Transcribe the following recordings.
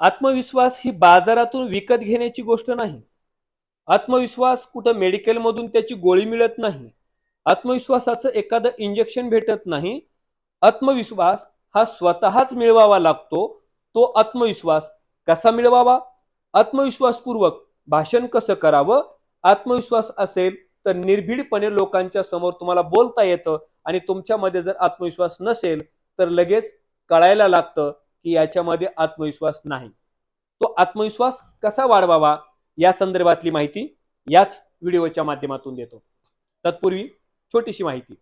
आत्मविश्वास ही बाजारातून विकत घेण्याची गोष्ट नाही. आत्मविश्वास कुठं मेडिकलमधून त्याची गोळी मिळत नाही. आत्मविश्वासाचं एखादं इंजेक्शन भेटत नाही. आत्मविश्वास हा स्वतःच मिळवावा लागतो. तो आत्मविश्वास कसा मिळवावा? आत्मविश्वासपूर्वक भाषण कसं करावं? आत्मविश्वास असेल तर निर्भीडपणे लोकांच्या समोर तुम्हाला बोलता येतं आणि तुमच्यामध्ये जर आत्मविश्वास नसेल तर लगेच कळायला लागतं. की याच्यामध्ये आत्मविश्वास नाही. तो आत्मविश्वास कसा वाढवावा या संदर्भातली माहिती याच व्हिडिओच्या माध्यमातून देतो. तत्पूर्वी छोटीशी माहिती.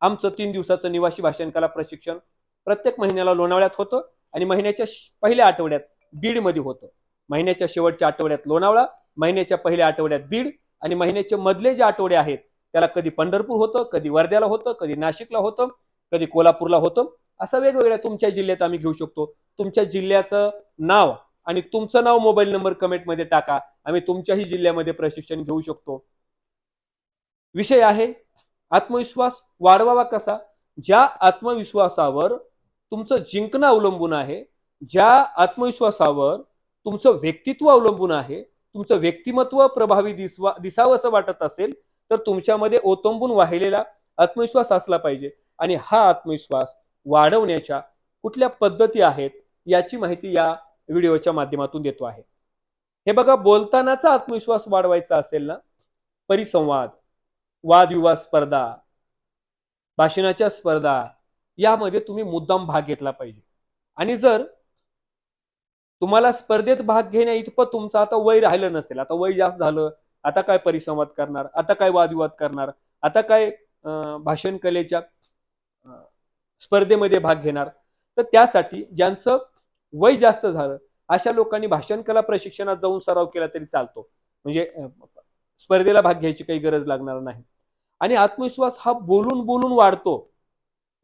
आमचं तीन दिवसाचं निवासी भाषण कला प्रशिक्षण प्रत्येक महिन्याला लोणावळ्यात होतं आणि महिन्याच्या पहिल्या आठवड्यात बीडमध्ये होतं. महिन्याच्या शेवटच्या आठवड्यात लोणावळा महिन्याच्या पहिल्या आठवड्यात बीड आणि महिन्याचे मधले जे आठवडे आहेत त्याला कधी पंढरपूर होतं कधी वर्ध्याला होतं कधी नाशिकला होतं कधी कोल्हापूरला होतं. असं वेगवेगळ्या तुमच्या जिल्ह्यात आम्ही घेऊ शकतो. तुमच्या जिल्ह्याचं नाव आणि तुमचं नाव मोबाईल नंबर कमेंटमध्ये टाका. आम्ही तुमच्याही जिल्ह्यामध्ये प्रशिक्षण घेऊ शकतो. विषय आहे आत्मविश्वास वाढवावा कसा? ज्या आत्मविश्वासावर तुमचं जिंकणं अवलंबून आहे ज्या आत्मविश्वासावर तुमचं व्यक्तित्व अवलंबून आहे तुमचं व्यक्तिमत्व प्रभावी दिसवा दिसावं असं वाटत असेल तर तुमच्यामध्ये ओतंबून वाहिलेला आत्मविश्वास असला पाहिजे. आणि हा आत्मविश्वास वाढवण्याच्या कुठल्या पद्धती आहेत याची माहिती या व्हिडिओच्या माध्यमातून देतो आहे. हे बघा बोलतानाचा आत्मविश्वास वाढवायचा असेल ना परिसंवाद वादविवाद स्पर्धा भाषणाच्या स्पर्धा यामध्ये तुम्ही मुद्दाम भाग घेतला पाहिजे. आणि जर तुम्हाला स्पर्धेत भाग घेण्या इतपत तुमचं आता वय राहिलं नसेल आता वय जास्त झालं आता काय परिसंवाद करणार आता काय वादविवाद करणार आता काय भाषण कलेच्या स्पर्धेमध्ये भाग घेणार. तर त्यासाठी ज्यांचं वय जास्त झालं अशा लोकांनी भाषण कला प्रशिक्षणात जाऊन सराव केला तरी चालतो. म्हणजे स्पर्धेला भाग घ्यायची काही गरज लागणार नाही. आणि आत्मविश्वास हा बोलून बोलून वाढतो.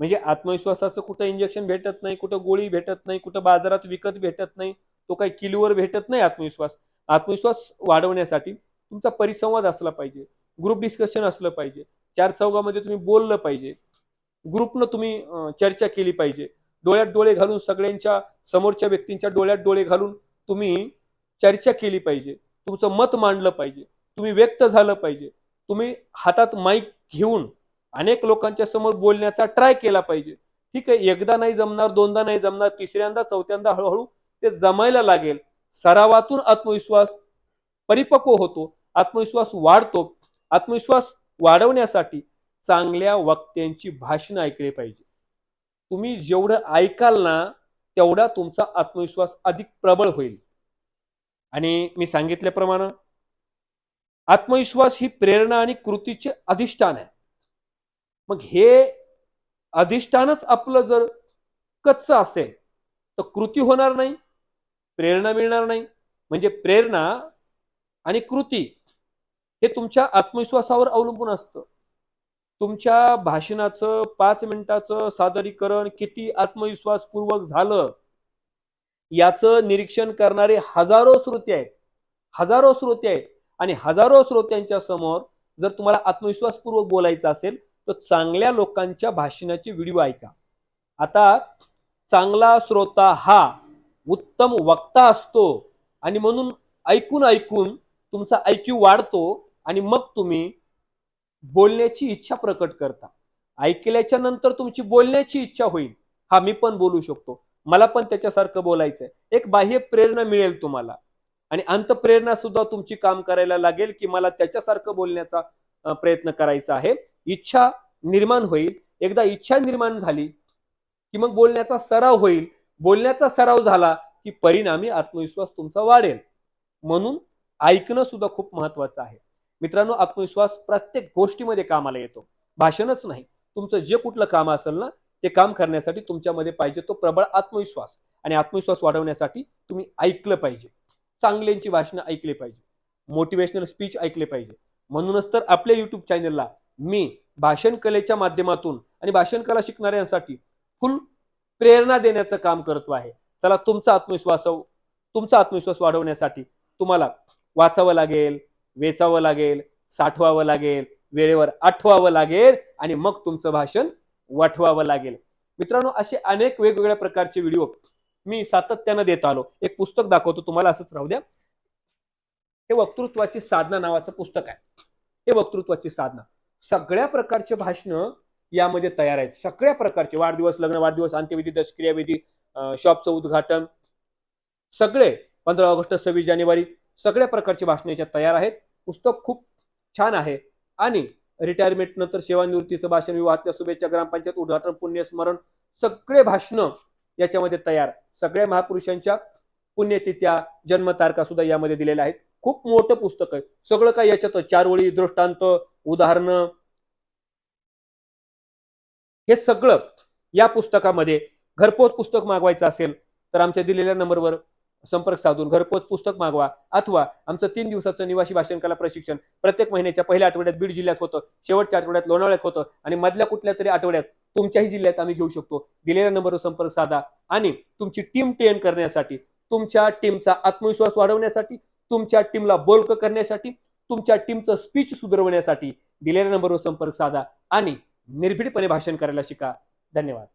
म्हणजे आत्मविश्वासाचं कुठं इंजेक्शन भेटत नाही कुठं गोळी भेटत नाही कुठं बाजारात विकत भेटत नाही तो काही किलोवर भेटत नाही आत्मविश्वास. आत्मविश्वास वाढवण्यासाठी तुमचा परिसंवाद असला पाहिजे. ग्रुप डिस्कशन असलं पाहिजे. चार चौघामध्ये तुम्ही बोललं पाहिजे. ग्रुपनं तुम्ही चर्चा केली पाहिजे. डोळ्यात डोळे घालून सगळ्यांच्या समोरच्या व्यक्तींच्या डोळ्यात डोळे घालून तुम्ही चर्चा केली पाहिजे. तुमचं मत मांडलं पाहिजे. तुम्ही व्यक्त झालं पाहिजे. तुम्ही हातात माईक घेऊन अनेक लोकांच्या समोर बोलण्याचा ट्राय केला पाहिजे. ठीक आहे एकदा नाही जमणार दोनदा नाही जमणार तिसऱ्यांदा चौथ्यांदा हळूहळू ते जमायला लागेल. सरावातून आत्मविश्वास परिपक्व होतो. आत्मविश्वास वाढतो. आत्मविश्वास वाढवण्यासाठी चांगल्या वक्त्यांची भाषण ऐकली पाहिजे. तुम्ही जेवढं ऐकाल ना तेवढा तुमचा आत्मविश्वास अधिक प्रबळ होईल. आणि मी सांगितल्याप्रमाणे आत्मविश्वास ही प्रेरणा आणि कृतीचे अधिष्ठान आहे. मग हे अधिष्ठानच आपलं जर कच्च असेल तर कृती होणार नाही प्रेरणा मिळणार नाही. म्हणजे प्रेरणा आणि कृती हे तुमच्या आत्मविश्वासावर अवलंबून असतं. तुमच्या भाषणाचं पाच मिनिटाचं सादरीकरण किती आत्मविश्वासपूर्वक झालं? याचं निरीक्षण करणारे हजारो श्रोते आहेत. हजारो श्रोते आहेत. आणि हजारो श्रोत्यांच्या समोर जर तुम्हाला आत्मविश्वासपूर्वक बोलायचं असेल तर चांगल्या लोकांच्या भाषणाचे व्हिडिओ ऐका. आता चांगला श्रोता हा उत्तम वक्ता असतो आणि म्हणून ऐकून ऐकून तुमचा ऐक्यू वाढतो आणि मग तुम्ही बोलण्याची इच्छा प्रकट करता. ऐकल्याच्या नंतर तुमची बोलण्याची इच्छा होईल. हा मी पण बोलू शकतो. मला पण त्याच्यासारखं बोलायचंय. एक बाह्य प्रेरणा मिळेल तुम्हाला. आणि अंतप्रेरणा सुद्धा तुमची काम करायला लागेल की मला त्याच्यासारखं बोलण्याचा प्रयत्न करायचा आहे. इच्छा निर्माण होईल. एकदा इच्छा निर्माण झाली की मग बोलण्याचा सराव होईल. बोलण्याचा सराव झाला की परिणामी आत्मविश्वास तुमचा वाढेल. म्हणून ऐकणं सुद्धा खूप महत्वाचं आहे. मित्रांनो आत्मविश्वास प्रत्येक गोष्टीमध्ये कामाला येतो. भाषणच नाही. तुमचं जे कुठलं काम असेल ना ते काम करण्यासाठी तुमच्यामध्ये पाहिजे तो प्रबळ आत्मविश्वास. आणि आत्मविश्वास वाढवण्यासाठी तुम्ही ऐकलं पाहिजे. चांगल्यांची भाषणं ऐकली पाहिजे. मोटिवेशनल स्पीच ऐकले पाहिजे. म्हणूनच तर आपल्या युट्यूब चॅनलला मी भाषण कलेच्या माध्यमातून आणि भाषण कला शिकणाऱ्यांसाठी फुल प्रेरणा देण्याचं काम करतो आहे. चला तुमचा आत्मविश्वास तुमचा आत्मविश्वास वाढवण्यासाठी तुम्हाला वाचावं लागेल. वेचावं लागेल साठवावं लागेल वेळेवर आठवावं लागेल आणि मग तुमचं भाषण वाठवावं लागेल. मित्रांनो असे अनेक वेगवेगळ्या प्रकारचे व्हिडिओ मी सातत्यानं देत आलो. एक पुस्तक दाखवतो तुम्हाला असंच राहू द्या. हे वक्तृत्वाची साधना नावाचं पुस्तक आहे. हे वक्तृत्वाची साधना. सगळ्या प्रकारचे भाषणं यामध्ये तयार आहेत. सगळ्या प्रकारचे वाढदिवस लग्न वाढदिवस अंत्यविधी दशक्रियाविधी शॉपचं उद्घाटन सगळे पंधरा ऑगस्ट सव्वीस जानेवारी सगळ्या प्रकारचे भाषणं याच्यात तयार आहेत. पुस्तक खूप छान आहे. आणि रिटायरमेंट नंतर सेवानिवृत्तीचं भाषण विवाहातल्या शुभेच्छा ग्रामपंचायत उद्घाटन पुण्यस्मरण सगळे भाषणं याच्यामध्ये तयार. सगळ्या महापुरुषांच्या पुण्यतिथ्या जन्मतारखा सुद्धा यामध्ये दिलेल्या आहेत. खूप मोठं पुस्तक आहे. सगळं काही याच्यात चार ओळी दृष्टांत उदाहरणं. हे सगळं या पुस्तकामध्ये घरपोच पुस्तक मागवायचं असेल तर आमच्या दिलेल्या नंबरवर संपर्क साधून घरपोच पुस्तक मागवा अथवा आमचं तीन दिवसाचं निवासी भाषण कला प्रशिक्षण. प्रत्येक महिन्याच्या पहिल्या आठवड्यात बीड जिल्ह्यात होतं शेवटच्या आठवड्यात लोणावळ्यात होतं आणि मधल्या कुठल्या तरी आठवड्यात तुमच्याही जिल्ह्यात आम्ही घेऊ शकतो. दिलेल्या नंबरवर संपर्क साधा आणि तुमची टीम ट्रेन करण्यासाठी तुमच्या टीमचा आत्मविश्वास वाढवण्यासाठी तुमच्या टीमला बोलक करण्यासाठी तुमच्या टीमचं स्पीच सुधारवण्यासाठी दिलेल्या नंबरवर संपर्क साधा आणि निर्भीडपणे भाषण करायला शिका. धन्यवाद.